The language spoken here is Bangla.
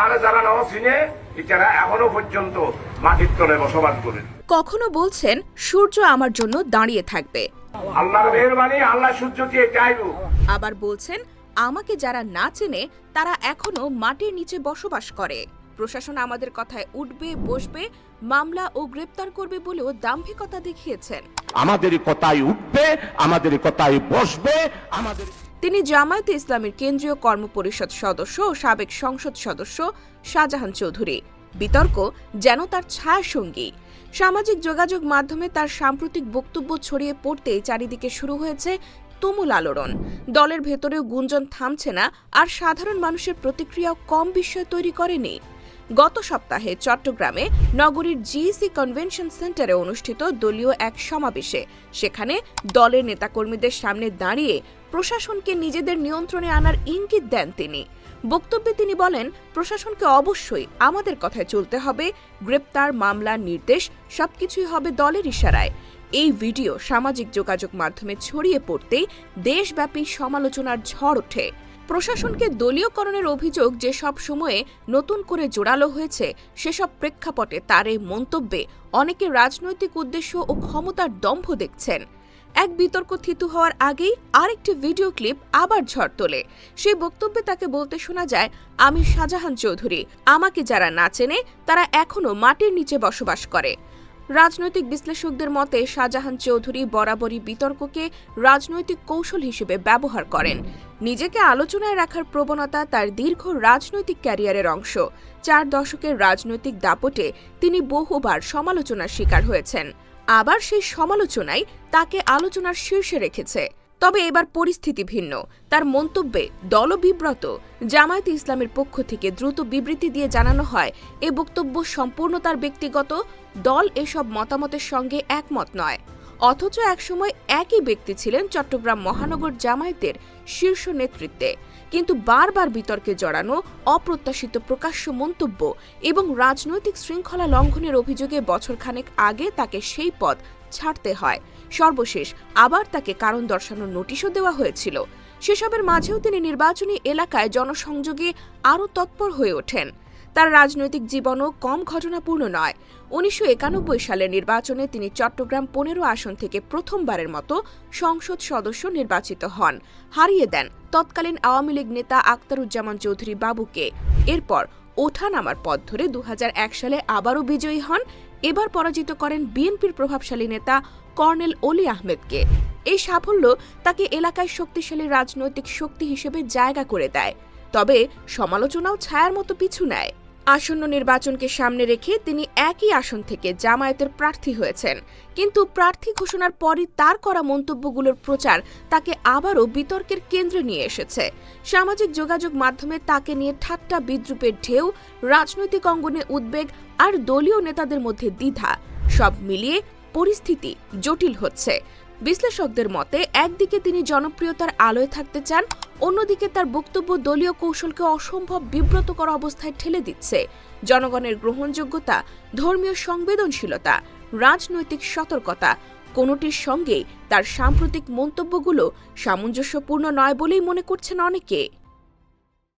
আর যারা নাও চিনে এটারা এখনও পর্যন্ত মাটির তলে বসবাস করে। কখনো বলছেন সূর্য আমার জন্য দাঁড়িয়ে থাকবে। আল্লাহর মেহরবানি আল্লাহ সূর্য দিয়ে চাইব আবার বলছেন আমাকে যারা না চেনে তারা এখনও মাটির নিচে বসবাস করে। প্রশাসন আমাদের কথায় উঠবে বসবে মামলা ও গ্রেপ্তার করবে বলেও দাম্ভিকতা দেখিয়েছেন। আমাদের কথায় উঠবে আমাদের কথায় বসবে আমাদের তিনি জামায়াতে ইসলামের কেন্দ্রীয় কর্মপরিষদ সদস্য ও সাবেক সংসদ সদস্য শাহজাহান চৌধুরী। বিতর্ক যেন তার ছায়া সঙ্গী। সামাজিক যোগাযোগ মাধ্যমে তার সাম্প্রতিক বক্তব্য ছড়িয়ে পড়তেই চারিদিকে শুরু হয়েছে তুমুল আলোড়ন। দলের ভেতরেও গুঞ্জন থামছে না, আর সাধারণ মানুষের প্রতিক্রিয়াও কম বিষয় তৈরি করেনি। গত সপ্তাহে চট্টগ্রামে নগরীর জিইসি কনভেনশন সেন্টারে অনুষ্ঠিত দলীয় এক সমাবেশে। সেখানে দলের নেতাকর্মীদের সামনে দাঁড়িয়ে প্রশাসনকে নিজেদের নিয়ন্ত্রণে আনার ইঙ্গিত দেন তিনি। বক্তব্যে তিনি বলেন, প্রশাসনকে অবশ্যই আমাদের কথায় চলতে হবে। গ্রেপ্তার মামলা নির্দেশ সবকিছুই হবে দলের ইশারায়। এই ভিডিও সামাজিক যোগাযোগ মাধ্যমে ছড়িয়ে পড়তেই দেশব্যাপী সমালোচনার ঝড় ওঠে। প্রশাসনকে দলীয়করণের অভিযোগ যে সব সময়ে নতুন করে জোরালো হয়েছে, সেসব প্রেক্ষাপটে তার এই মন্তব্যে অনেকে রাজনৈতিক উদ্দেশ্য ও ক্ষমতার দম্ভ দেখছেন। এক বিতর্ক থিতু হওয়ার আগেই আরেকটি ভিডিও ক্লিপ আবার ঝড় তোলে। সেই বক্তব্যে তাকে বলতে শোনা যায়, আমি শাহজাহান চৌধুরী। আমাকে যারা না চেনে, তারা এখনও মাটির নিচে বসবাস করে। রাজনৈতিক বিশ্লেষকদের মতে শাহজাহান চৌধুরী বরাবরই বিতর্ককে রাজনৈতিক কৌশল হিসেবে ব্যবহার করেন। নিজেকে আলোচনায় রাখার প্রবণতা তার দীর্ঘ রাজনৈতিক ক্যারিয়ারের অংশ। চার দশকের রাজনৈতিক দাপটে তিনি বহুবার সমালোচনার শিকার হয়েছেন। আবার সেই সমালোচনাই তাকে আলোচনার শীর্ষে রেখেছে। তবে এবার পরিস্থিতি ভিন্ন। তার মন্তব্যে দলবিব্রত জামায়াত ইসলামের পক্ষ থেকে দ্রুত বিবৃতি দিয়ে জানানো হয়, এ বক্তব্য সম্পূর্ণ তার ব্যক্তিগত, দল এসব মতামতের সঙ্গে একমত নয়। অথচ একসময় একই ব্যক্তি ছিলেন চট্টগ্রাম মহানগর জামায়াতের শীর্ষ নেতৃত্বে। কিন্তু বারবার বিতর্কে জড়ানো, অপ্রত্যাশিত প্রকাশ্য মন্তব্য এবং রাজনৈতিক শৃঙ্খলা লঙ্ঘনের অভিযোগে বছরখানেক আগে তাকে সেই পদ ছাড়তে হয়। সর্বশেষ আবার তাকে কারণ দর্শানোর নোটিশও দেওয়া হয়েছিল। সেসবের মাঝেও তিনি নির্বাচনী এলাকায় জনসংযোগে আরও তৎপর হয়ে ওঠেন। তার রাজনৈতিক জীবনও কম ঘটনাপূর্ণ নয়। উনিশশো সালের নির্বাচনে তিনি চট্টগ্রাম পনেরো আসন থেকে প্রথমবারের মতো সংসদ সদস্য নির্বাচিত হন। হারিয়ে দেন তৎকালীন আওয়ামী লীগ নেতা আক্তারুজ্জামান চৌধুরী বাবুকে। এরপর ওঠানামার পথ ধরে দু হাজার এক সালে আবারও বিজয়ী হন। এবার পরাজিত করেন বিএনপির প্রভাবশালী নেতা কর্নেল অলি আহমেদকে। এই সাফল্য তাকে এলাকায় শক্তিশালী রাজনৈতিক শক্তি হিসেবে জায়গা করে দেয়। তবে সমালোচনাও ছায়ার মতো পিছু নেয়। আসন্ন নির্বাচনকে সামনে রেখে তিনি একই আসন থেকে জামায়াতের প্রার্থী হয়েছেন। কিন্তু প্রার্থী ঘোষণার পরই তার করা মন্তব্যগুলোর প্রচার তাকে আবারও বিতর্কের কেন্দ্রে নিয়ে এসেছে। সামাজিক যোগাযোগ মাধ্যমে তাকে নিয়ে ঠাট্টা বিদ্রুপের ঢেউ, রাজনৈতিক অঙ্গনে উদ্বেগ আর দলীয় নেতাদের মধ্যে দ্বিধা। সব মিলিয়ে পরিস্থিতি জটিল হচ্ছে। বিশ্লেষকদের মতে, একদিকে তিনি জনপ্রিয়তার আলোয় থাকতে চান, অন্যদিকে তার বক্তব্য দলীয় কৌশলকে অসম্ভব বিব্রতকর অবস্থায় ঠেলে দিচ্ছে। জনগণের গ্রহণযোগ্যতা, ধর্মীয় সংবেদনশীলতা, রাজনৈতিক সতর্কতা, কোনোটির সঙ্গেই তার সাম্প্রতিক মন্তব্যগুলো সামঞ্জস্যপূর্ণ নয় বলেই মনে করছেন অনেকে।